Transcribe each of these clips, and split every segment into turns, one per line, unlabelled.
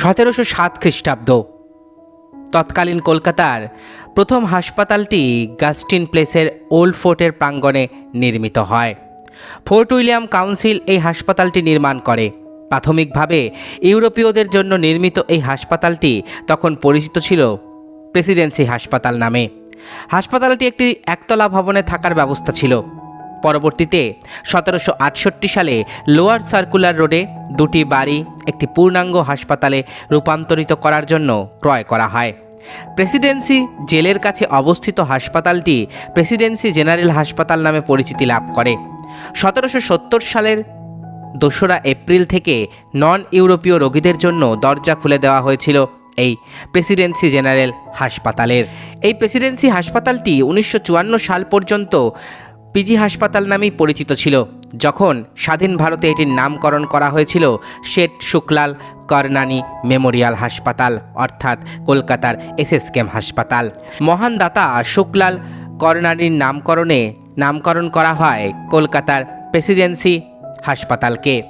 সতেরোশো সাত খ্রিস্টাব্দ। তৎকালীন কলকাতার প্রথম হাসপাতালটি গাস্টিন প্লেসের ওল্ড ফোর্টের প্রাঙ্গণে নির্মিত হয়। ফোর্ট উইলিয়াম কাউন্সিল এই হাসপাতালটি নির্মাণ করে। প্রাথমিকভাবে ইউরোপীয়দের জন্য নির্মিত এই হাসপাতালটি তখন পরিচিত ছিল প্রেসিডেন্সি হাসপাতাল নামে। হাসপাতালটি একটি একতলা ভবনে থাকার ব্যবস্থা ছিল। পরবর্তীতে, সতেরোশো আটষট্টি সালে লোয়ার সার্কুলার রোডে দুটি বাড়ি একটি পূর্ণাঙ্গ হাসপাতালে রূপান্তরিত করার জন্য ক্রয় করা হয়। প্রেসিডেন্সি জেলের কাছে অবস্থিত হাসপাতালটি প্রেসিডেন্সি জেনারেল হাসপাতাল নামে পরিচিতি লাভ করে। সতেরোশো সত্তর সালের দোসরা এপ্রিল থেকে নন ইউরোপীয় রোগীদের জন্য দরজা খুলে দেওয়া হয়েছিল এই প্রেসিডেন্সি জেনারেল হাসপাতালের। এই প্রেসিডেন্সি হাসপাতালটি উনিশশো চুয়ান্ন সাল পর্যন্ত পিজি হাসপাতাল নামেই পরিচিত ছিল। যখন স্বাধীন ভারতে এটির নামকরণ করা হয়েছিল, শেঠ শুক্লাল করনানি মেমোরিয়াল হাসপাতাল, অর্থাৎ কলকাতার এসএসকেম হাসপাতাল। মহান দাতা শুক্লাল করনানির নামকরণে নামকরণ করা হয় কলকাতার প্রেসিডেন্সি হাসপাতালকে।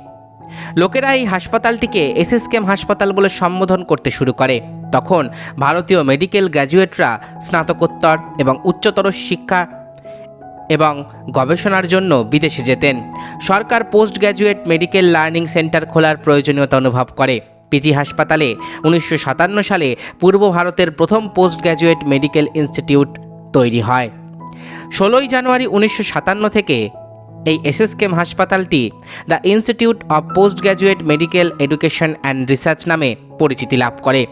লোকেরা এই হাসপাতালটিকে এসএসকেম হাসপাতাল বলে সম্বোধন করতে শুরু করে। তখন ভারতীয় মেডিকেল গ্র্যাজুয়েটরা স্নাতকোত্তর এবং উচ্চতর শিক্ষা এবং গবেষণার জন্য বিদেশে যেতেন। সরকার post graduate medical learning centre খোলার প্রয়োজনীয়তা অনুভব করে। পিজি হাসপাতালে উনিশশো সাতান্ন সালে পূর্ব ভারতের প্রথম পোস্ট গ্র্যাজুয়েট মেডিকেল ইনস্টিটিউট তৈরি হয়। ষোলোই জানুয়ারি উনিশশো সাতান্ন থেকে এই এসএসকেম হাসপাতালটি the institute of post graduate medical education and research নামে পরিচিতি লাভ করে।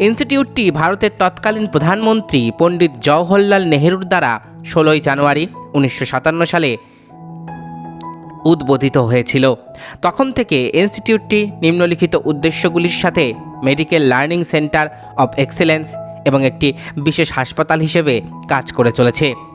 ইনস্টিটিউটটি ভারতের তৎকালীন প্রধানমন্ত্রী পণ্ডিত জওহরলাল নেহরুর দ্বারা ষোলোই জানুয়ারি উনিশশো সাতান্ন সালে উদ্বোধিত হয়েছিল। তখন থেকে ইনস্টিটিউটটি নিম্নলিখিত উদ্দেশ্যগুলির সাথে medical learning centre of excellence এবং একটি বিশেষ হাসপাতাল হিসেবে কাজ করে চলেছে।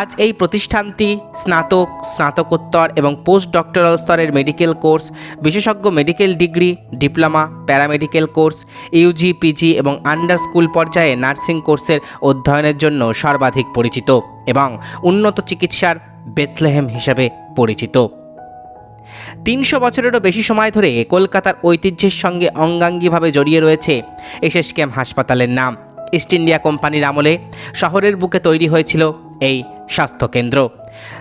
আজ এই প্রতিষ্ঠানটি স্নাতক, স্নাতকোত্তর এবং পোস্ট ডক্টরাল স্তরের মেডিকেল কোর্স বিশেষজ্ঞ medical degree diploma paramedical course UG PG এবং আন্ডার স্কুল পর্যায়ে নার্সিং কোর্সের অধ্যয়নের জন্য সর্বাধিক পরিচিত এবং উন্নত চিকিৎসার বেথলেহেম হিসেবে পরিচিত। তিনশো বছরেরও বেশি সময় ধরে কলকাতার ঐতিহ্যের সঙ্গে অঙ্গাঙ্গিভাবে জড়িয়ে রয়েছে এসএসকেএম হাসপাতালের নাম। ইস্ট ইন্ডিয়া কোম্পানির আমলে শহরের বুকে তৈরি হয়েছিল এই স্বাস্থ্যকেন্দ্র।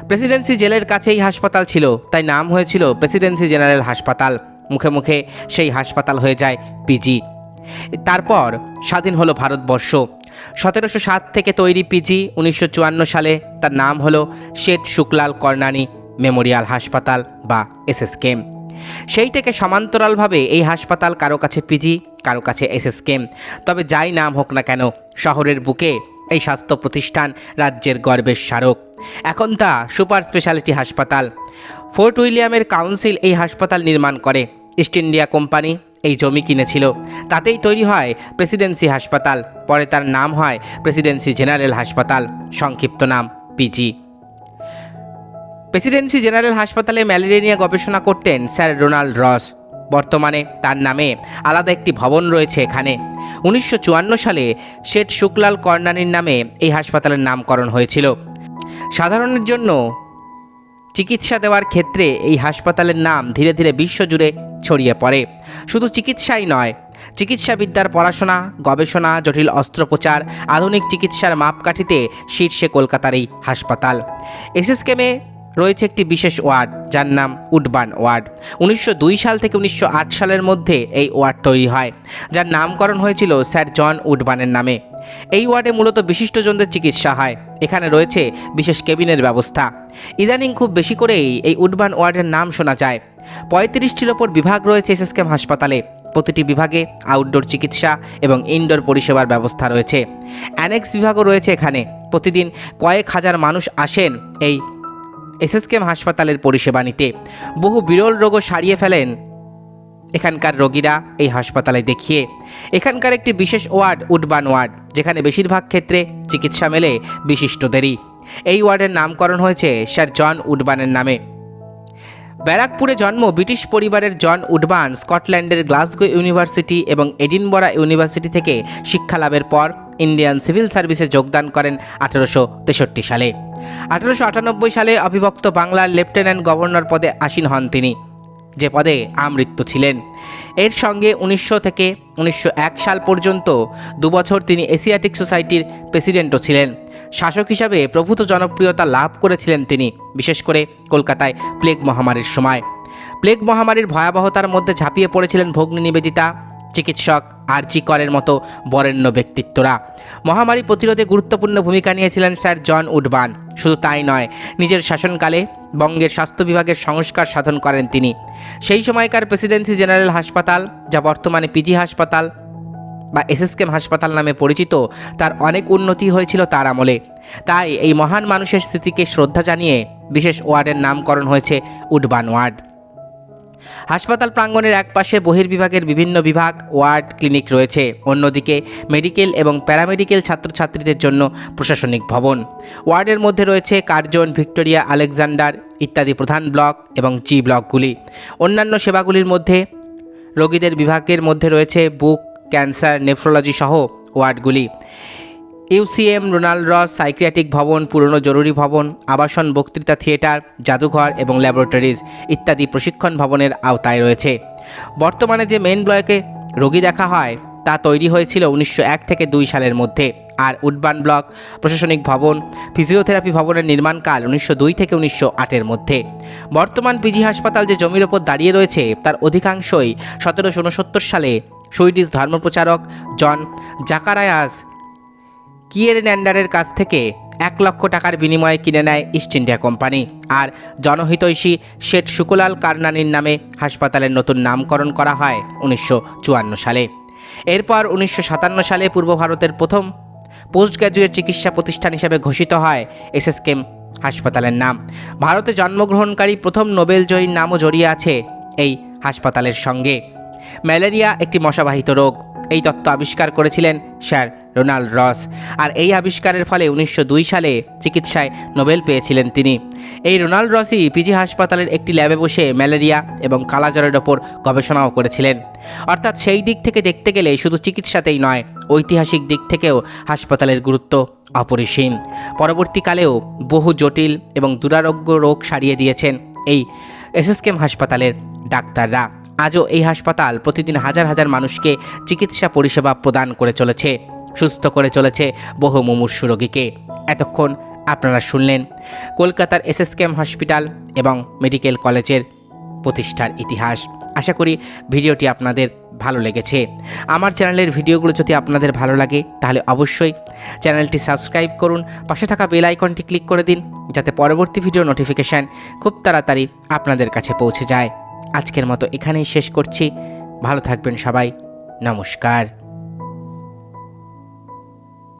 প্রেসিডেন্সি জেলের কাছেই হাসপাতাল ছিল, তাই নাম হয়েছিল প্রেসিডেন্সি জেনারেল হাসপাতাল। মুখে মুখে সেই হাসপাতাল হয়ে যায় পিজি। তারপর স্বাধীন হলো ভারতবর্ষ। সতেরোশো সাত থেকে তৈরি পিজি, উনিশশো চুয়ান্ন সালে তার নাম হলো শেঠ শুক্লাল কর্ণানী মেমোরিয়াল হাসপাতাল বা এসএসকেম সেই থেকে সমান্তরালভাবে এই হাসপাতাল কারও কাছে পিজি, কারও কাছে এসএসকেম তবে যাই নাম হোক না কেন, শহরের বুকে এই স্বাস্থ্য প্রতিষ্ঠান রাজ্যের গর্বের স্মারক। এখন তা সুপার স্পেশালিটি হাসপাতাল। ফোর্ট উইলিয়ামের কাউন্সিল এই হাসপাতাল নির্মাণ করে। ইস্ট ইন্ডিয়া কোম্পানি এই জমি কিনেছিল। তাতেই তৈরি হয় প্রেসিডেন্সি হাসপাতাল। পরে তার নাম হয় প্রেসিডেন্সি জেনারেল হাসপাতাল। সংক্ষিপ্ত নাম পিজি। প্রেসিডেন্সি জেনারেল হাসপাতালে ম্যালেরিয়া নিয়ে গবেষণা করতেন স্যার রোনাল্ড রস। বর্তমানে তার নামে আলাদা একটি ভবন রয়েছে এখানে। উনিশশো চুয়ান্ন সালে শেঠ শুক্লাল কর্ণানির নামে এই হাসপাতালের নামকরণ হয়েছিল। সাধারণের জন্য চিকিৎসা দেওয়ার ক্ষেত্রে এই হাসপাতালের নাম ধীরে ধীরে বিশ্বজুড়ে ছড়িয়ে পড়ে। শুধু চিকিৎসাই নয়, চিকিৎসাবিদ্যার পড়াশোনা, গবেষণা, জটিল অস্ত্রোপচার, আধুনিক চিকিৎসার মাপকাঠিতে শীর্ষে কলকাতার এই হাসপাতাল। এসএসকেমে রয়েছে একটি বিশেষ ওয়ার্ড, যার নাম উডবান ওয়ার্ড। উনিশশো দুই সাল থেকে উনিশশো আট সালের মধ্যে এই ওয়ার্ড তৈরি হয়, যার নামকরণ হয়েছিল স্যার জন উডবানের নামে। এই ওয়ার্ডে মূলত বিশিষ্টজনদের চিকিৎসা হয়। এখানে রয়েছে বিশেষ কেবিনের ব্যবস্থা। ইদানিং খুব বেশি করেই এই উডবান ওয়ার্ডের নাম শোনা যায়। পঁয়ত্রিশটির ওপর বিভাগ রয়েছে এসএসকেম হাসপাতালে। প্রতিটি বিভাগে আউটডোর চিকিৎসা এবং ইনডোর পরিষেবার ব্যবস্থা রয়েছে। অ্যানেক্স বিভাগও রয়েছে এখানে। প্রতিদিন কয়েক হাজার মানুষ আসেন এই এসএসকেম হাসপাতালের পরিষেবা নিতে। বহু বিরল রোগও সারিয়ে ফেলেন এখানকার রোগীরা এই হাসপাতালে দেখিয়ে। এখানকার একটি বিশেষ ওয়ার্ড, উডবান ওয়ার্ড, যেখানে বেশিরভাগ ক্ষেত্রে চিকিৎসা মেলে বিশিষ্টদেরই। এই ওয়ার্ডের নামকরণ হয়েছে স্যার জন উডবানের নামে। ব্যারাকপুরে জন্ম ব্রিটিশ পরিবারের জন উডবান স্কটল্যান্ডের গ্লাসগো ইউনিভার্সিটি এবং এডিনবরা ইউনিভার্সিটি থেকে শিক্ষা লাভের পর ইন্ডিয়ান সিভিল সার্ভিসে যোগদান করেন আঠারোশো তেষট্টি সালে। আঠারোশো আটানব্বই সালে অবিভক্ত বাংলার লেফটেন্যান্ট গভর্নর পদে আসীন হন তিনি, যে পদে আমৃত্যু ছিলেন। এর সঙ্গে উনিশশো থেকে উনিশশো এক সাল পর্যন্ত দুবছর তিনি এশিয়াটিক সোসাইটির প্রেসিডেন্টও ছিলেন। শাসক হিসাবে প্রভূত জনপ্রিয়তা লাভ করেছিলেন তিনি, বিশেষ করে কলকাতায় প্লেগ মহামারীর সময়। প্লেগ মহামারীর ভয়াবহতার মধ্যে ঝাঁপিয়ে পড়েছিলেন ভগ্নী নিবেদিতা চিকিৎসক আরজি করের মতো বরেণ্য ব্যক্তিত্বরা। মহামারী প্রতিরোধে গুরুত্বপূর্ণ ভূমিকা নিয়েছিলেন স্যার জন উডবান শুধু তাই নয়, নিজের শাসনকালে বঙ্গের স্বাস্থ্য বিভাগের সংস্কার সাধন করেন তিনি। সেই সময়কার প্রেসিডেন্সি জেনারেল হাসপাতাল, যা বর্তমানে পিজি হাসপাতাল বা এসএসকেম হাসপাতাল নামে পরিচিত, তার অনেক উন্নতি হয়েছিল তার আমলে। তাই এই মহান মানুষের স্মৃতিকে শ্রদ্ধা জানিয়ে বিশেষ ওয়ার্ডের নামকরণ হয়েছে উডবান ওয়ার্ড। হাসপাতাল প্রাঙ্গণের একপাশে বহির্বিভাগের বিভিন্ন বিভাগ, ওয়ার্ড, ক্লিনিক রয়েছে। অন্যদিকে মেডিকেল এবং প্যারামেডিকেল ছাত্রছাত্রীদের জন্য প্রশাসনিক ভবন। ওয়ার্ডের মধ্যে রয়েছে কার্জন, ভিক্টোরিয়া, আলেকজান্ডার ইত্যাদি প্রধান ব্লক এবং জি ব্লকগুলি। অন্যান্য সেবাগুলির মধ্যে রোগীদের বিভাগের মধ্যে রয়েছে বুক, ক্যান্সার, নেফ্রোলজি সহ ওয়ার্ডগুলি। ইউসিএম, রোনাল্ড রস, সাইক্রিয়াটিক ভবন, পুরনো জরুরি ভবন, আবাসন, বক্তৃতা থিয়েটার, জাদুঘর এবং ল্যাবরেটরিজ ইত্যাদি প্রশিক্ষণ ভবনের আওতায় রয়েছে। বর্তমানে যে মেন ব্লকে রোগী দেখা হয়, তা তৈরি হয়েছিল উনিশশো এক থেকে দুই সালের মধ্যে। আর উডবান ব্লক, প্রশাসনিক ভবন, ফিজিওথেরাপি ভবনের নির্মাণকাল উনিশশো দুই থেকে উনিশশো আটের মধ্যে। বর্তমান পিজি হাসপাতাল যে জমির ওপর দাঁড়িয়ে রয়েছে, তার অধিকাংশই সতেরোশো উনসত্তর সালে সুইডিশ ধর্মপ্রচারক জন জাকারায়াস কিয়েরন্যান্ডারের কাছ থেকে এক লক্ষ টাকার বিনিময়ে কিনে নেয় ইস্ট ইন্ডিয়া কোম্পানি। আর জনহিতৈষী শেঠ শুকুলাল কারনানির নামে হাসপাতালের নতুন নামকরণ করা হয় উনিশশো চুয়ান্ন সালে। এরপর উনিশশো সাতান্ন সালে পূর্ব ভারতের প্রথম পোস্ট গ্র্যাজুয়েট চিকিৎসা প্রতিষ্ঠান হিসেবে ঘোষিত হয় এসএসকেম হাসপাতালের নাম। ভারতে জন্মগ্রহণকারী প্রথম নোবেল জয়ীর নামও জড়িয়ে আছে এই হাসপাতালের সঙ্গে। ম্যালেরিয়া একটি মশাবাহিত রোগ। এই তত্ত্ব আবিষ্কার করেছিলেন স্যার রোনাল্ড রস। আর এই আবিষ্কারের ফলে উনিশশো দুই সালে চিকিৎসায় নোবেল পেয়েছিলেন তিনি। এই রোনাল্ড রসই পিজি হাসপাতালের একটি ল্যাবে বসে ম্যালেরিয়া এবং কালাজ্বরের ওপর গবেষণাও করেছিলেন। অর্থাৎ সেই দিক থেকে দেখতে গেলে শুধু চিকিৎসাতেই নয়, ঐতিহাসিক দিক থেকেও হাসপাতালের গুরুত্ব অপরিসীম। পরবর্তীকালেও বহু জটিল এবং দুরারোগ্য রোগ সারিয়ে দিয়েছেন এই এসএসকেম হাসপাতালের ডাক্তাররা। আজও এই হাসপাতাল প্রতিদিন হাজার হাজার মানুষকে চিকিৎসা পরিষেবা প্রদান করে চলেছে। সুস্থ করে চলেছে বহু মুমূর্ষু রোগীকে। এতক্ষণ আপনারা শুনলেন কলকাতার এসএসকেএম হসপিটাল এবং মেডিকেল কলেজের প্রতিষ্ঠার ইতিহাস। আশা করি ভিডিওটি আপনাদের ভালো লেগেছে। আমার চ্যানেলের ভিডিওগুলো যদি আপনাদের ভালো লাগে, তাহলে অবশ্যই চ্যানেলটি সাবস্ক্রাইব করুন, পাশে থাকা বেল আইকনটি ক্লিক করে দিন, যাতে পরবর্তী ভিডিও নোটিফিকেশান খুব তাড়াতাড়ি আপনাদের কাছে পৌঁছে যায়। আজকের মতো এখানেই শেষ করছি। ভালো থাকবেন সবাই। নমস্কার।